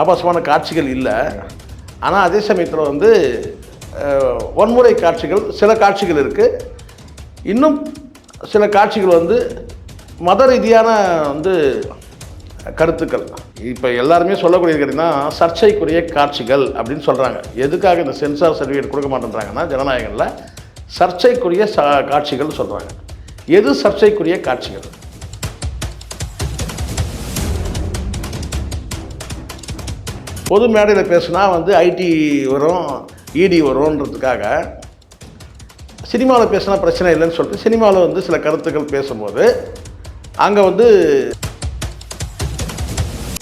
ஆபாசமான காட்சிகள் இல்லை. ஆனால் அதே சமயத்தில் வந்து வன்முறை காட்சிகள் சில காட்சிகள் இருக்குது இன்னும் சில காட்சிகள் வந்து மத ரீதியான வந்து கருத்துக்கள். இப்போ எல்லாருமே சொல்லக்கூடியது கேட்டிங்கன்னா சர்ச்சைக்குரிய காட்சிகள் அப்படின்னு சொல்கிறாங்க எதுக்காக இந்த சென்சார் சர்டிஃபிகேட் கொடுக்க மாட்டேன்றாங்கன்னா ஜனநாயகங்களில் சர்ச்சைக்குரிய ச காட்சிகள்னு சொல்கிறாங்க எது சர்ச்சைக்குரிய காட்சிகள்? பொது மேடையில் பேசுனா வந்து ஐடி வரும் இடி வரும்ன்றதுக்காக சினிமாவில் பேசினா பிரச்சனை இல்லைன்னு சொல்லிட்டு சினிமாவில் வந்து சில கருத்துக்கள் பேசும்போது அங்கே வந்து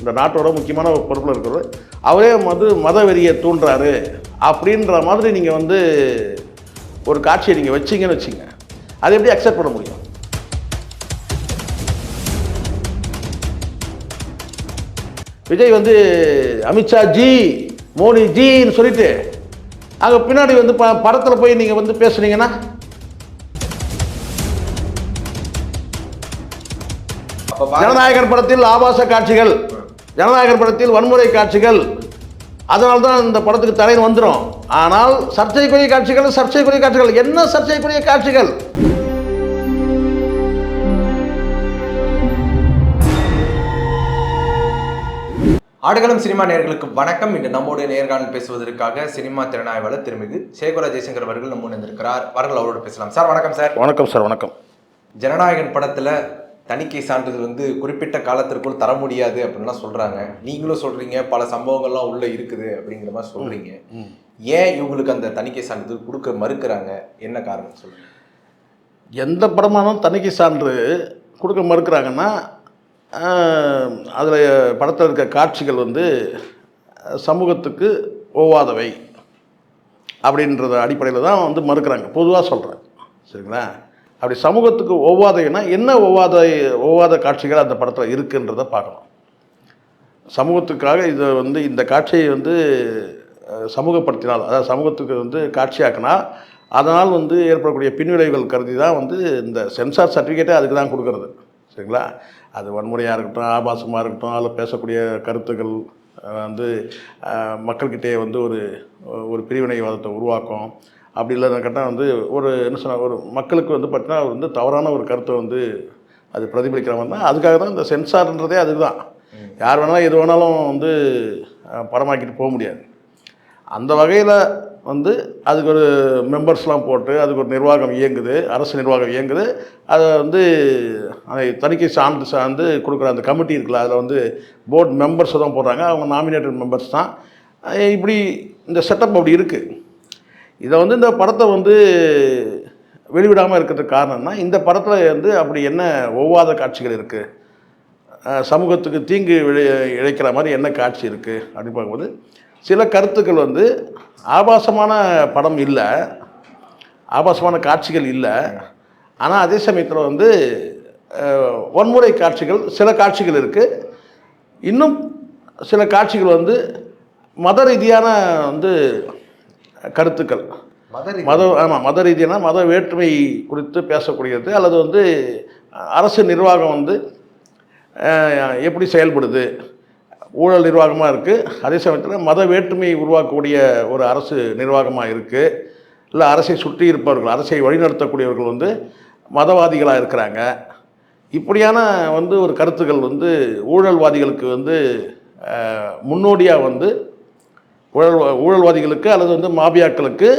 இந்த நாட்டோட முக்கியமான ஒரு பொறுப்பில் இருக்கிறவர் அவரே வந்து மத வெறியை தூண்டுறாரு அப்படின்ற மாதிரி நீங்கள் வந்து ஒரு காட்சியை நீங்கள் வச்சீங்கன்னு வச்சுங்க அதை எப்படி அக்செப்ட் பண்ண முடியும்? விஜய் வந்து அமித்ஷா ஜி மோடி ஜின்னு சொல்லிட்டு அங்கே பின்னாடி வந்து ப படத்தில் போய் நீங்கள் வந்து பேசுனீங்கன்னா. ஜனநாயகர் படத்தில் ஆபாச காட்சிகள் ஜனநாயகர் படத்தில் வன்முறை காட்சிகள் அதனால தான் இந்த படத்துக்கு தடை வந்துடும் ஆனால் சர்ச்சைக்குரிய காட்சிகள் சர்ச்சைக்குரிய காட்சிகள். என்ன சர்ச்சைக்குரிய காட்சிகள்? ஆடுகளம் சினிமா நேயர்களுக்கு வணக்கம். இன்று நம்மோடு நேர்காணல் பேசுவதற்காக சினிமா திறனாய்வாளர் திருமிகு சேகுரா ஜெய்சங்கர் அவர்கள் நம்ம இருந்திருக்கிறார் அவர்கள் அவரோடு பேசலாம். சார் வணக்கம் சார். வணக்கம் சார் வணக்கம். ஜனநாயகன் படத்துல தணிக்கை சான்றிதழ் வந்து குறிப்பிட்ட காலத்திற்குள் தர முடியாது அப்படின்லாம் சொல்றாங்க. நீங்களும் சொல்றீங்க பல சம்பவங்கள்லாம் உள்ள இருக்குது அப்படிங்கிற மாதிரி சொல்றீங்க. ஏன் இவங்களுக்கு அந்த தணிக்கை சான்றிதழ் கொடுக்க மறுக்கிறாங்க? என்ன காரணம் சொல்லுங்க. எந்த படமானாலும் தணிக்கை சான்று கொடுக்க மறுக்கிறாங்கன்னா அதில் படத்தில் இருக்க காட்சிகள் வந்து சமூகத்துக்கு ஒவ்வாதவை அப்படின்றத அடிப்படையில் தான் வந்து மறுக்கிறாங்க. பொதுவாக சொல்கிறேன் சரிங்களா? அப்படி சமூகத்துக்கு ஒவ்வாதைன்னா என்ன ஒவ்வாத ஒவ்வாத காட்சிகள் அந்த படத்தில் இருக்குன்றத பார்க்கணும். சமூகத்துக்காக இதை வந்து இந்த காட்சியை வந்து சமூகப்படுத்தினால் அதாவது சமூகத்துக்கு வந்து காட்சியாக்கினா அதனால் வந்து ஏற்படக்கூடிய பின்விளைவுகள் கருதி தான் வந்து இந்த சென்சார் சர்டிஃபிகேட்டே அதுக்கு தான் கொடுக்குறது. சரிங்களா? அது வன்முறையாக இருக்கட்டும் ஆபாசமாக இருக்கட்டும் அதில் பேசக்கூடிய கருத்துக்கள் வந்து மக்கள்கிட்டே வந்து ஒரு ஒரு பிரிவினைவாதத்தை உருவாக்கும். அப்படி இல்லைன்னு கேட்டால் வந்து ஒரு என்ன சொன்ன ஒரு மக்களுக்கு வந்து பார்த்தீங்கன்னா வந்து தவறான ஒரு கருத்தை வந்து அது பிரதிபலிக்கிற மாதிரி தான். அதுக்காக தான் இந்த சென்சார்ன்றதே அதுதான் யார் வேணாலும் எது வேணாலும் வந்து படமாக்கிட்டு போக முடியாது. அந்த வகையில் வந்து அதுக்கு ஒரு மெம்பர்ஸ்லாம் போட்டு அதுக்கு ஒரு நிர்வாகம் இயங்குது அரசு நிர்வாகம் இயங்குது. அதை வந்து அதை தணிக்கை சார்ந்து சார்ந்து கொடுக்குற அந்த கமிட்டி இருக்குல்ல அதில் வந்து போர்டு மெம்பர்ஸ் தான் போடுறாங்க. அவங்க நாமினேட்டட் மெம்பர்ஸ் தான். இப்படி இந்த செட்டப் அப்படி இருக்குது இதை வந்து இந்த படத்தை வந்து வெளிவிடாமல் இருக்கிறதுக்கு காரணம்னா இந்த படத்தில் வந்து அப்படி என்ன ஒவ்வாத காட்சிகள் இருக்குது சமூகத்துக்கு தீங்கு விளை இழைக்கிற மாதிரி என்ன காட்சி இருக்குது அப்படின்னு பார்க்கும்போது சில கருத்துக்கள் வந்து ஆபாசமான படம் இல்லை. ஆபாசமான காட்சிகள் இல்லை. ஆனால் அதே சமயத்தில் வந்து வன்முறை காட்சிகள் சில காட்சிகள் இருக்குது இன்னும் சில காட்சிகள் வந்து மத ரீதியான வந்து கருத்துக்கள். மத ஆமாம் மத ரீதியான மத வேற்றுமை குறித்து பேசக்கூடியது அல்லது வந்து அரசு நிர்வாகம் வந்து எப்படி செயல்படுது ஊழல் நிர்வாகமாக இருக்குது அதே சமயத்தில் மத வேற்றுமையை உருவாக்கக்கூடிய ஒரு அரசு நிர்வாகமாக இருக்குது இல்லை அரசை சுற்றி இருப்பவர்கள் அரசை வழிநடத்தக்கூடியவர்கள் வந்து மதவாதிகளாக இருக்கிறாங்க. இப்படியான வந்து ஒரு கருத்துக்கள் வந்து ஊழல்வாதிகளுக்கு வந்து முன்னோடியாக வந்து ஊழல் ஊழல்வாதிகளுக்கு அல்லது வந்து மாபியாக்களுக்கு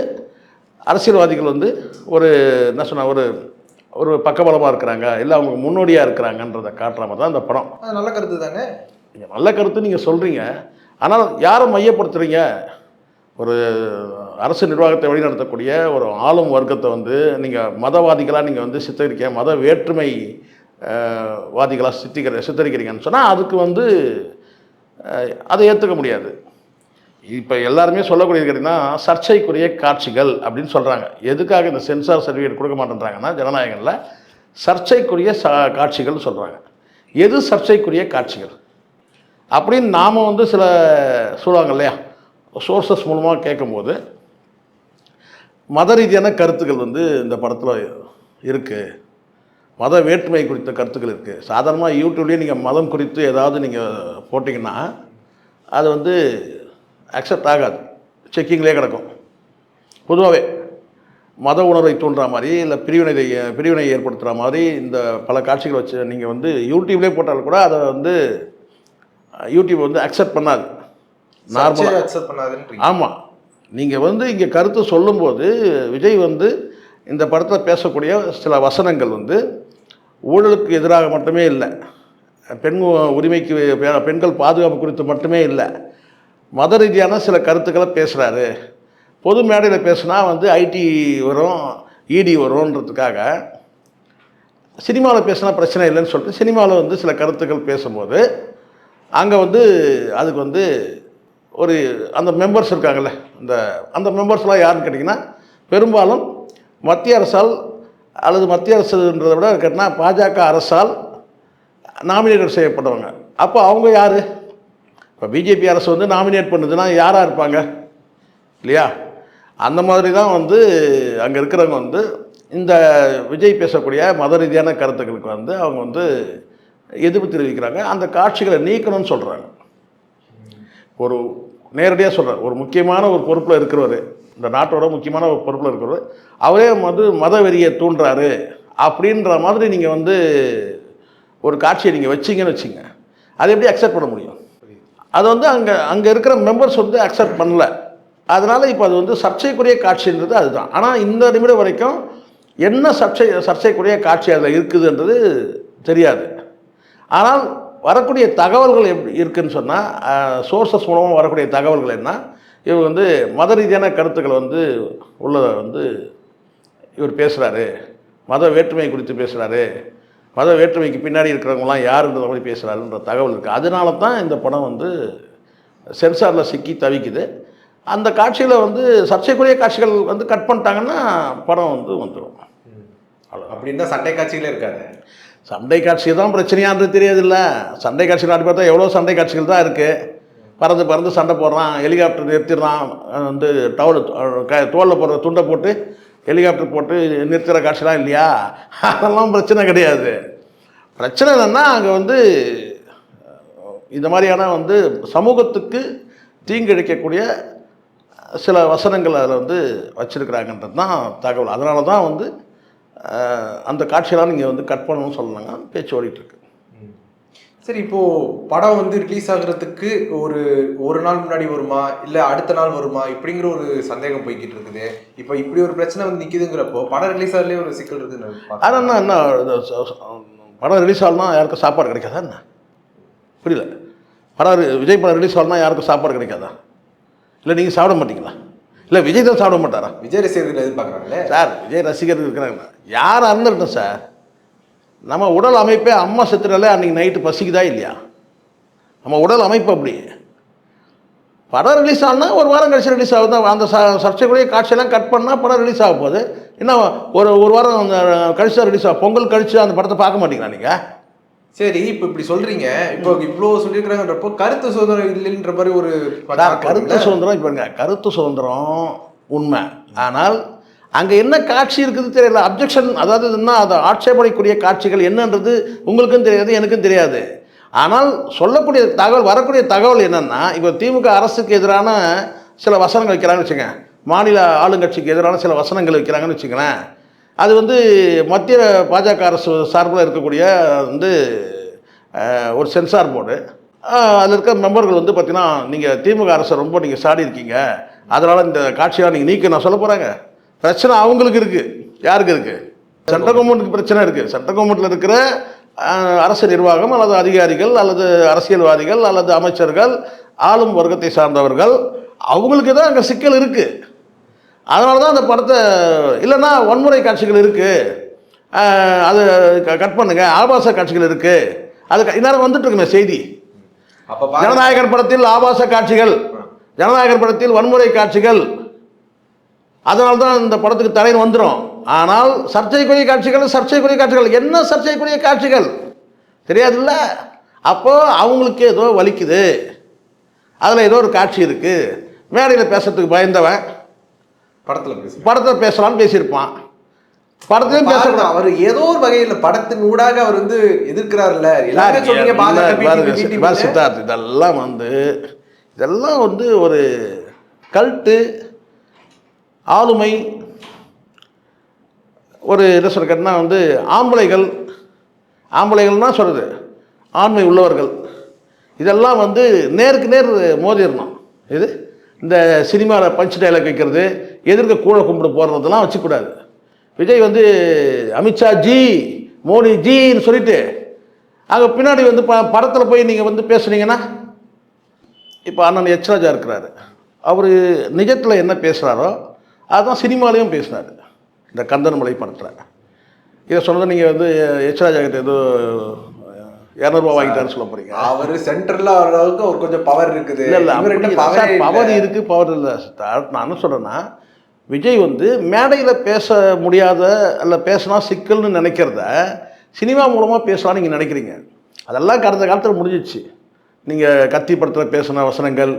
அரசியல்வாதிகள் வந்து ஒரு என்ன சொன்ன ஒரு ஒரு பக்கபலமாக இருக்கிறாங்க. இல்லை அவங்க முன்னோடியாக இருக்கிறாங்கன்றதை காட்டுற மாதிரி தான் இந்த படம். அது நல்ல கருத்து தானே நீங்கள் நல்ல கருத்து நீங்கள் சொல்கிறீங்க ஆனால் யாரை மையப்படுத்துகிறீங்க ஒரு அரசு நிர்வாகத்தை வழிநடத்தக்கூடிய ஒரு ஆளும் வர்க்கத்தை வந்து நீங்கள் மதவாதிகளாக நீங்கள் வந்து சித்தரிக்க மத வேற்றுமை வாதிகளாக சித்திக்கிற சித்தரிக்கிறீங்கன்னு சொன்னால் அதுக்கு வந்து அதை ஏற்றுக்க முடியாது. இப்போ எல்லாருமே சொல்லக்கூடியது கேட்டிங்கன்னா சர்ச்சைக்குரிய காட்சிகள் அப்படின்னு சொல்கிறாங்க எதுக்காக இந்த சென்சார் சர்டிஃபிகேட் கொடுக்க மாட்டேன்றாங்கன்னா ஜனநாயகங்களில் சர்ச்சைக்குரிய ச காட்சிகள்னு சொல்கிறாங்க எது சர்ச்சைக்குரிய காட்சிகள்? அப்படின்னு நாம் வந்து சில சொல்லுவாங்க இல்லையா? சோர்சஸ் மூலமாக கேட்கும்போது மத ரீதியான கருத்துக்கள் வந்து இந்த படத்தில் இருக்குது மத வேற்றுமை குறித்த கருத்துக்கள் இருக்குது சாதாரணமாக யூடியூப்லேயே நீங்கள் மதம் குறித்து ஏதாவது நீங்கள் போட்டிங்கன்னா அது வந்து அக்செப்ட் ஆகாது. செக்கிங்லேயே கிடக்கும். பொதுவாகவே மத உணர்வை தூண்டுற மாதிரி இல்லை பிரிவினை பிரிவினை ஏற்படுத்துகிற மாதிரி இந்த பல காட்சிகள் வச்சு நீங்கள் வந்து யூடியூப்லேயே போட்டாலும் கூட அதை வந்து யூடியூப் வந்து அக்செப்ட் பண்ணாது. நார்மலாக அக்செப்ட் பண்ணாதுன்றீங்க. ஆமாம் நீங்கள் வந்து இங்கே கருத்து சொல்லும்போது விஜய் வந்து இந்த படத்தில் பேசக்கூடிய சில வசனங்கள் வந்து ஊழலுக்கு எதிராக மட்டுமே இல்லை. பெண் உரிமைக்கு பெண்கள் பாதுகாப்பு குறித்து மட்டுமே இல்லை. மத ரீதியான சில கருத்துக்களை பேசுகிறாரு பொது மேடையில் பேசுனா வந்து ஐடி வரும் இடி வரும்ன்றதுக்காக சினிமாவில் பேசினா பிரச்சனை இல்லைன்னு சொல்லிட்டு சினிமாவில் வந்து சில கருத்துக்கள் பேசும்போது அங்கே வந்து அதுக்கு வந்து ஒரு அந்த மெம்பர்ஸ் இருக்காங்கள்ல அந்த அந்த மெம்பர்ஸ்லாம் யாருன்னு கேட்டிங்கன்னா பெரும்பாலும் மத்திய அரசால் அல்லது மத்திய அரசுன்றதை விட கேட்டால் பாஜக அரசால் நாமினேட் செய்யப்படுவாங்க அப்போ அவங்க யார்? இப்போ பிஜேபி அரசு வந்து நாமினேட் பண்ணுதுன்னா யாராக இருப்பாங்க? இல்லையா? அந்த மாதிரி தான் வந்து அங்கே இருக்கிறவங்க வந்து இந்த விஜய் பேசக்கூடிய மத ரீதியான கருத்துக்களுக்கு வந்து அவங்க வந்து எதிர்ப்பு தெரிவிக்கிறாங்க. அந்த காட்சிகளை நீக்கணும்னு சொல்கிறாங்க ஒரு நேரடியாக சொல்கிறார் ஒரு முக்கியமான ஒரு பொறுப்பில் இருக்கிறவர் இந்த நாட்டோட முக்கியமான ஒரு பொறுப்பில் இருக்கிறவர் அவரே வந்து மத வெறியை தூண்டுறாரு அப்படின்ற மாதிரி நீங்கள் வந்து ஒரு காட்சியை நீங்கள் வச்சீங்கன்னு வச்சுங்க. அதை எப்படி அக்செப்ட் பண்ண முடியும்? அது வந்து அங்கே அங்கே இருக்கிற மெம்பர்ஸ் வந்து அக்செப்ட் பண்ணல. அதனால் இப்போ அது வந்து சர்ச்சைக்குரிய காட்சின்றது அதுதான். ஆனால் இந்த நிமிடம் வரைக்கும் என்ன சர்ச்சை சர்ச்சைக்குரிய காட்சி அதில் இருக்குதுன்றது தெரியாது. ஆனால் வரக்கூடிய தகவல்கள் எப்படி இருக்குன்னு சொன்னால் சோர்சஸ் மூலமாக வரக்கூடிய தகவல்கள் என்ன? இவர் வந்து மத ரீதியான கருத்துக்கள் வந்து உள்ளதை வந்து இவர் பேசுகிறாரு மத வேற்றுமை குறித்து பேசுகிறாரு மத வேற்றுமைக்கு பின்னாடி இருக்கிறவங்களாம் யாருன்ற மாதிரி பேசுகிறாருன்ற தகவல் இருக்குது அதனால தான் இந்த படம் வந்து சென்சாரில் சிக்கி தவிக்குது. அந்த காட்சியில் வந்து சர்ச்சைக்குரிய காட்சிகள் வந்து கட் பண்ணிட்டாங்கன்னா படம் வந்து வந்துடும் அப்படின்னா சண்டை காட்சிகளே இருக்காது. சண்டை காட்சி தான் பிரச்சனையான்றது தெரியாதுல்ல. சண்டை காட்சிகள் அப்படி பார்த்தா எவ்வளோ சண்டை காட்சிகள் தான் இருக்குது பறந்து பறந்து சண்டை போடுறான் ஹெலிகாப்டர் நிறுத்திடுறான் வந்து டவல் க தோலில் போடுற துண்டை போட்டு ஹெலிகாப்டர் போட்டு நிறுத்துகிற காட்சிலாம் இல்லையா? அதெல்லாம் பிரச்சனை கிடையாது. பிரச்சனை என்னென்னா அங்கே வந்து இந்த மாதிரியான வந்து சமூகத்துக்கு தீங்கிழைக்கக்கூடிய சில வசனங்கள் அதில் வந்து வச்சுருக்கிறாங்கன்றது தான் தகவல். அதனால தான் வந்து அந்த காட்சியெல்லாம் நீங்கள் வந்து கட் பண்ணணும்னு சொல்லலாங்க பேச்சு ஓடிட்டு இருக்கு சரி இப்போ படம் வந்து ரிலீஸ் ஆகுறதுக்கு ஒரு ஒரு நாள் முன்னாடி வருமா? இல்ல அடுத்த நாள் வருமா? இப்படிங்கிற ஒரு சந்தேகம் போய்கிட்டு இருக்குது. இப்போ இப்படி ஒரு பிரச்சனை வந்து நிக்குதுங்கிறப்போ படம் ரிலீஸ் ஆகலே ஒரு சிக்கல் இருக்குன்னு பார்த்தேன். ஆனால் என்ன படம் ரிலீஸ் ஆகலாம் யாருக்கும் சாப்பாடு கிடைக்காதா என்ன? புரியல. படம் விஜய் படம் ரிலீஸ் ஆகலாம் யாருக்கும் சாப்பாடு கிடைக்காதா? இல்லை நீங்கள் சாப்பிட மாட்டீங்களா? இல்லை விஜய் தான் சாப்பிட மாட்டாரா? விஜய் ரசிகர்கள் எதிர்பார்க்கறாங்களே? சார் விஜய் ரசிகர்கள் இருக்கிறாங்க. யார் இருந்துட்டோம் சார்? நம்ம உடல் அமைப்பே அம்மா செத்துறாலே அன்றைக்கி நைட்டு பசிக்குதா இல்லையா? நம்ம உடல் அமைப்பு அப்படி. படம் ரிலீஸ் ஆனால் ஒரு வாரம் கழிச்சு ரிலீஸ் ஆகுது. அந்த ச சர்ச்சைக்குரிய காட்சியெல்லாம் கட் பண்ணால் படம் ரிலீஸ் ஆக போகுது. என்ன ஒரு ஒரு வாரம் அந்த கழிச்சு ரிலீஸ் ஆகும். பொங்கல் கழிச்சு அந்த படத்தை பார்க்க மாட்டீங்களா நீங்கள் சரி இப்போ இப்படி சொல்றீங்க. இப்போ இவ்வளோ சொல்லியிருக்கிறாங்கன்றப்போ கருத்து சுதந்திரம் இல்லைன்ற மாதிரி ஒரு கருத்து சுதந்திரம் இப்போ பாருங்க கருத்து சுதந்திரம் உண்மை. ஆனால் அங்கே என்ன காட்சி இருக்குது தெரியல. அப்ஜெக்ஷன் அதாவது என்ன அதை ஆட்சேபனைக்குரிய காட்சிகள் என்னன்றது உங்களுக்கும் தெரியாது எனக்கும் தெரியாது. ஆனால் சொல்லக்கூடிய தகவல் வரக்கூடிய தகவல் என்னென்னா இப்போ திமுக அரசுக்கு எதிரான சில வசனங்கள் வைக்கிறாங்கன்னு வச்சுங்க மாநில ஆளுங்கட்சிக்கு எதிரான சில வசனங்கள் வைக்கிறாங்கன்னு வச்சுங்களேன் அது வந்து மத்திய பாஜக அரசு சார்பில் இருக்கக்கூடிய வந்து ஒரு சென்சார் போர்டு. அதில் இருக்க மெம்பர்கள் வந்து பார்த்திங்கன்னா நீங்கள் திமுக அரசை ரொம்ப நீங்கள் சாடி இருக்கீங்க. அதனால் இந்த காட்சியாக நீங்கள் நீக்க நான் சொல்ல போகிறாங்க பிரச்சனை அவங்களுக்கு இருக்குது யாருக்கு இருக்குது சென்ட்ரல் கவர்மெண்ட்டுக்கு பிரச்சனை இருக்குது சென்ட்ரல் கவர்மெண்ட்டில் இருக்கிற அரசு நிர்வாகம் அல்லது அதிகாரிகள் அல்லது அரசியல்வாதிகள் அல்லது அமைச்சர்கள் ஆளும் வர்க்கத்தை சார்ந்தவர்கள் அவங்களுக்கு தான் அங்கே சிக்கல் இருக்குது அதனால தான் அந்த படத்தை இல்லைன்னா வன்முறை காட்சிகள் இருக்குது அது கட் பண்ணுங்க. ஆபாச காட்சிகள் இருக்குது அது இந்நேரம் வந்துட்டு இருக்குமே செய்தி ஜனநாயகர் படத்தில் ஆபாச காட்சிகள் ஜனநாயகர் படத்தில் வன்முறை காட்சிகள். அதனால தான் இந்த படத்துக்கு தலைன்னு வந்துடும் ஆனால் சர்ச்சைக்குரிய காட்சிகள் சர்ச்சைக்குரிய காட்சிகள். என்ன சர்ச்சைக்குரிய காட்சிகள்? தெரியாதுல்ல? அப்போ அவங்களுக்கு ஏதோ வலிக்குது. அதில் ஏதோ ஒரு காட்சி இருக்குது மேடையில் பேசுறதுக்கு பயந்தவன். படத்துல பேசுங்க படத்தில் பேசலாம்னு பேசியிருப்பான். படத்துலையும் பாருங்க, பேசக்கூடாது. அவர் ஏதோ ஒரு வகையில படத்தின் ஊடாக அவர் வந்து எதிர்க்கிறாருல்ல. எல்லாமே சொன்னீங்க. சித்தார்த் இதெல்லாம் வந்து இதெல்லாம் வந்து ஒரு கல்ட்டு ஆளுமை ஒரு என்ன சொல்கிறேன்னா வந்து ஆம்பளைகள் ஆம்பளைகள்னா சொல்கிறது ஆண்மை உள்ளவர்கள் இதெல்லாம் வந்து நேருக்கு நேர் மோதிடணும் இது? இந்த சினிமாவில் பஞ்ச் டைலாக் வைக்கிறது எதிர்க்க கூட கும்பிடு போடுறதெல்லாம் வச்சுக்கூடாது. விஜய் வந்து அமித்ஷா ஜி மோடி ஜின்னு சொல்லிட்டு அங்கே பின்னாடி வந்து ப படத்தில் போய் நீங்கள் வந்து பேசுனீங்கன்னா இப்போ அண்ணன் எச்ராஜா இருக்கிறார் இருக்கிறாரு. அவர் நிஜத்தில் என்ன பேசுகிறாரோ அதுதான் சினிமாலேயும் பேசினார் இந்த கந்தன்மலை படத்தில். இதை சொன்னதை நீங்கள் வந்து எச்ராஜா கிட்ட ஏதோ இரநூறுவா வாங்கிட்டாருன்னு சொல்ல போகிறீங்க அவரு சென்ட்ரல்ல அளவுக்கு ஒரு கொஞ்சம் பவர் இருக்குது. இல்லை பவர் இல்ல. இருக்குது பவர் இல்லை. நான் என்ன சொல்கிறேன்னா விஜய் வந்து மேடையில் பேச முடியாத இல்லை பேசினா சிக்கல்னு நினைக்கிறத சினிமா மூலமாக பேசலாம்னு நீங்கள் நினைக்கிறீங்க. அதெல்லாம் கடந்த காலத்தில் முடிஞ்சிச்சு. நீங்கள் கத்தி படத்தில் பேசின வசனங்கள்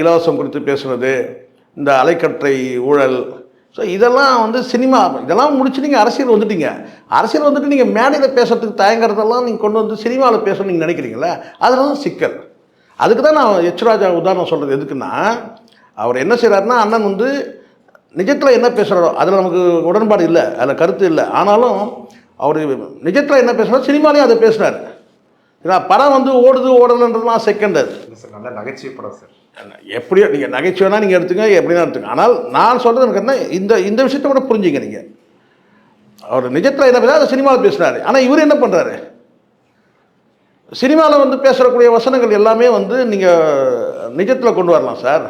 இலவசம் குறித்து பேசுனது இந்த அலைக்கற்றை ஊழல் ஸோ இதெல்லாம் வந்து சினிமா. இதெல்லாம் முடிச்சு நீங்கள் அரசியல் வந்துட்டீங்க. அரசியல் வந்துட்டு நீங்கள் மேடையில் பேசுறதுக்கு தயங்குறதெல்லாம் நீங்கள் கொண்டு வந்து சினிமாவில் பேசணும்னு நீங்கள் நினைக்கிறீங்களா அதில் தான் சிக்கல். அதுக்கு தான் நான் எச் ராஜா உதாரணம் சொல்கிறது எதுக்குன்னா அவர் என்ன செய்கிறாருன்னா அண்ணன் வந்து நிஜத்தில் என்ன பேசுகிறாரோ அதில் நமக்கு உடன்பாடு இல்லை அதில் கருத்து இல்லை. ஆனாலும் அவர் நிஜத்தில் என்ன பேசுகிறாரோ சினிமாலேயும் அதை பேசினார் ஏன்னா படம் வந்து ஓடுது ஓடலைன்றதுலாம் செகண்ட் அது. சார் நல்ல நகைச்சுவை படம் சார். எப்படியோ நீங்கள் நகைச்சுவைனா நீங்கள் எடுத்துங்க எப்படினா எடுத்துங்க ஆனால் நான் சொல்கிறது எனக்கு என்ன இந்த இந்த விஷயத்தை கூட புரிஞ்சுங்க நீங்கள் அவர் நிஜத்தில் என்ன பேசுறாரு? அதை சினிமாவில் பேசுகிறாரு ஆனால் இவர் என்ன பண்ணுறாரு சினிமாவில் வந்து பேசக்கூடிய வசனங்கள் எல்லாமே வந்து நீங்கள் நிஜத்தில் கொண்டு வரலாம் சார்.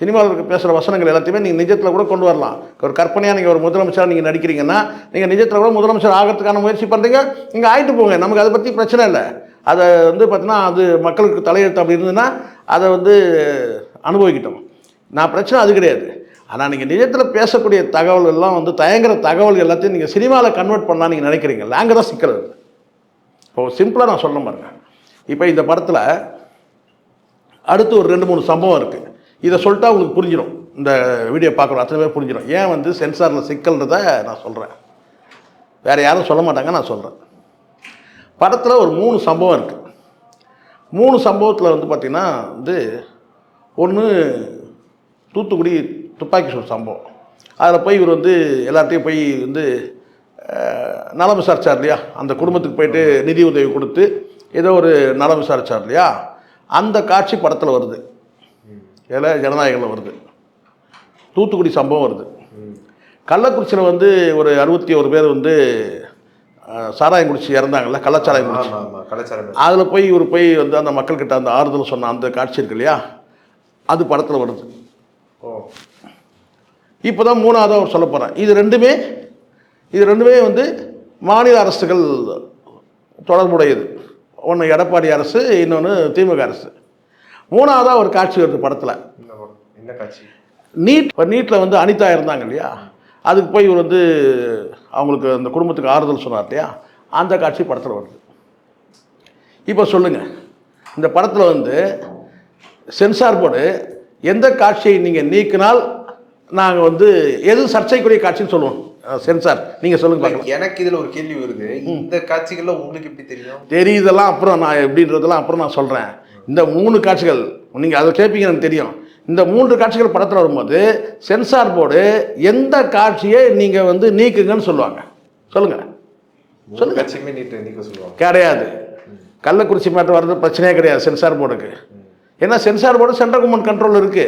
சினிமாவில் இருக்க பேசுகிற வசனங்கள் எல்லாத்தையுமே நீங்கள் நிஜத்தில் கூட கொண்டு வரலாம். ஒரு கற்பனையாக நீங்கள் ஒரு முதலமைச்சராக நீங்கள் நடிக்கிறீங்கன்னா நீங்கள் நிஜத்தில் கூட முதலமைச்சர் ஆகிறதுக்கான முயற்சி பண்ணுறீங்க நீங்கள் ஆகிட்டு போங்க. நமக்கு அதை பற்றி பிரச்சனை இல்லை. அதை வந்து பார்த்தீங்கன்னா அது மக்களுக்கு தலையெழுத்து அப்படி இருந்ததுன்னா அதை வந்து அனுபவிக்கிட்டோம். நான் பிரச்சனை அது கிடையாது. ஆனால் நீங்கள் நிஜத்தில் பேசக்கூடிய தகவல் எல்லாம் வந்து தயங்குற தகவல் எல்லாத்தையும் நீங்கள் சினிமாவில் கன்வெர்ட் பண்ணலாம் நீங்கள் நினைக்கிறீங்க. அங்கே தான் சிக்கல் இப்போ சிம்பிளாக நான் சொல்ல பாருங்க. இப்போ இந்த படத்தில் அடுத்து ஒரு ரெண்டு மூணு சம்பவம் இருக்குது இதை சொல்லிட்டா உங்களுக்கு புரிஞ்சிடும் இந்த வீடியோ பார்க்குறோம் அத்தனை பேர் புரிஞ்சிடும் ஏன் வந்து சென்சாரில் சிக்கல்ன்றதை நான் சொல்கிறேன் வேறு யாரும் சொல்ல மாட்டாங்க நான் சொல்கிறேன் படத்தில் ஒரு மூணு சம்பவம் இருக்குது மூணு சம்பவத்தில் வந்து பார்த்திங்கன்னா வந்து ஒன்று தூத்துக்குடி துப்பாக்கி சூடு சம்பவம். அதில் போய் இவர் வந்து எல்லார்ட்டையும் போய் வந்து நலம் விசாரிச்சார் இல்லையா? அந்த குடும்பத்துக்கு போயிட்டு நிதி உதவி கொடுத்து ஏதோ ஒரு நலம் விசாரிச்சார் இல்லையா? அந்த காட்சி படத்தில் வருது. இதில் ஜனநாயகத்தில் வருது. தூத்துக்குடி சம்பவம் வருது. கள்ளக்குறிச்சியில் வந்து ஒரு அறுபத்தி ஒரு பேர் வந்து சாராயம் குடிச்சு இறந்தாங்கல்ல ஆமா கலாச்சாரம் அதில் போய் இவர் போய் வந்து அந்த மக்கள்கிட்ட அந்த ஆறுதல் சொன்ன அந்த காட்சி இருக்கு இல்லையா? அது படத்தில் வருது. ஓ. இப்போ தான் மூணாவதாக அவர் சொல்ல போகிறேன் இது ரெண்டுமே இது ரெண்டுமே வந்து மாநில அரசுகள் தொடர்புடையது. ஒன்று எடப்பாடி அரசு இன்னொன்று திமுக அரசு. மூணாவதாக ஒரு காட்சி வருது படத்தில்? என்ன காட்சி? நீட் இப்போ நீட்டில் வந்து அனிதா இருந்தாங்க இல்லையா? அதுக்கு போய் இவர் வந்து அவங்களுக்கு அந்த குடும்பத்துக்கு ஆறுதல் சொன்னார் இல்லையா? அந்த காட்சி படத்தில் வருது. இப்போ சொல்லுங்கள் இந்த படத்தில் வந்து சென்சார் போர்டு எந்த காட்சியை நீங்கள் நீக்கினால் நாங்கள் வந்து எது சர்ச்சைக்குரிய காட்சின்னு சொல்லுவோம்? சென்சார். நீங்கள் சொல்லுங்க எனக்கு இதுல ஒரு கேள்வி வருது. இந்த காட்சிகள்ல உங்களுக்கு எப்படி தெரியும்? தெரியுதெல்லாம் அப்புறம் நான் எப்படின்றதெல்லாம் அப்புறம் நான் சொல்கிறேன் இந்த மூணு காட்சிகள் நீங்கள் அதை கேட்பீங்க எனக்கு தெரியும். இந்த மூன்று காட்சிகள் படத்தில் வரும்போது சென்சார் போர்டு எந்த காட்சியை நீங்கள் வந்து நீக்குங்கன்னு சொல்லுவாங்க. சொல்லுங்கள் நீட்டு நீக்க சொல்லுவாங்க. கிடையாது. கள்ளக்குறிச்சி மேட்டர் வர்றது பிரச்சனையே கிடையாது சென்சார் போர்டுக்கு. ஏன்னா censor board central government control இருக்குது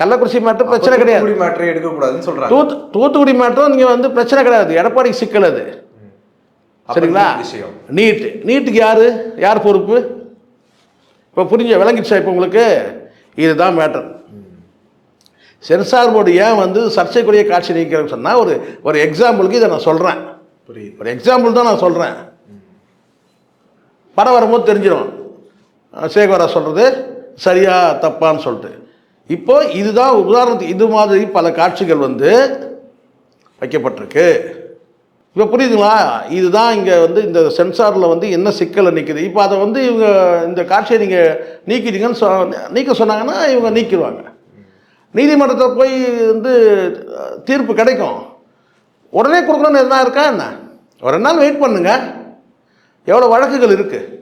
கள்ளக்குறிச்சி மேட்டர் பிரச்சனை கிடையாது. மேட்டரே எடுக்க கூடாதுன்னு சொல்றாங்க. தூத்து தூத்துக்குடி மேட்டரும் நீங்கள் வந்து பிரச்சனை கிடையாது. எடப்பாடிக்கு சிக்கல் அது. சரிங்களா இந்த விஷயம். நீட் நீட்டுக்கு யார்? யார் பொறுப்பு? இப்போ புரிஞ்ச விளங்கிடுச்சா இப்போ உங்களுக்கு? இதுதான் மேட்டர் சென்சார் போர்டு ஏன் வந்து சர்ச்சைக்குரிய காட்சி நீக்கிறேன்னு சொன்னால் ஒரு ஒரு எக்ஸாம்பிளுக்கு இதை நான் சொல்கிறேன் புரியுது. ஒரு எக்ஸாம்பிள் தான் நான் சொல்கிறேன் படம் வரும்போது தெரிஞ்சிடும். சேகவரா சொல்கிறது சரியா தப்பான்னு சொல்லிட்டு. இப்போ இதுதான் உதாரணத்துக்கு இது மாதிரி பல காட்சிகள் வந்து வைக்கப்பட்டிருக்கு. இப்போ புரியுதுங்களா? இதுதான் இங்கே வந்து இந்த சென்சாரில் வந்து என்ன சிக்கலை நிற்குது இப்போ அதை வந்து இவங்க இந்த காட்சியை நீங்கள் நீக்கிட்டீங்கன்னு சொ நீக்க சொன்னாங்கன்னா இவங்க நீக்கிடுவாங்க. நீதிமன்றத்தில் போய் வந்து தீர்ப்பு கிடைக்கும். உடனே கொடுக்கணும்னு எதுனா இருக்கா என்ன? ஒரு ரெண்டு நாள் வெயிட் பண்ணுங்க. எவ்வளோ வழக்குகள் இருக்குது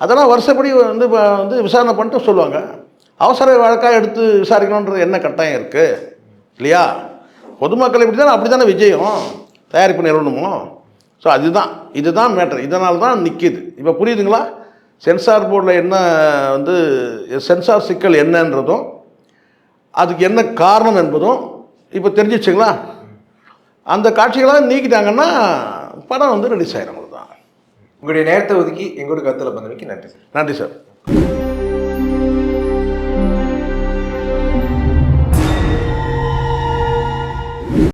அதெல்லாம் வருஷப்படி வந்து வந்து விசாரணை பண்ணிட்டு சொல்லுவாங்க. அவசர வழக்காக எடுத்து விசாரிக்கணுன்றது என்ன கட்டாயம் இருக்குது இல்லையா? பொதுமக்கள் இப்படி தானே அப்படி தானே விஜயம்? தயாரிப்பு நிறுவனமும் ஸோ அதுதான். இதுதான் மேட்டர் இதனால தான் நிற்கிது இப்போ புரியுதுங்களா? சென்சார் போர்டில் என்ன வந்து சென்சார் சிக்கல் என்னன்றதும் அதுக்கு என்ன காரணம் என்பதும் இப்போ தெரிஞ்சிச்சுங்களா அந்த காட்சிகளாக நீக்கிட்டாங்கன்னா படம் வந்து ரிலீஸ் ஆயிரும் அவ்வளவுதான். உங்களுடைய நேரத்தை ஒதுக்கி எங்களோட கருத்துல பந்தமைக்கு நன்றி சார் நன்றி சார்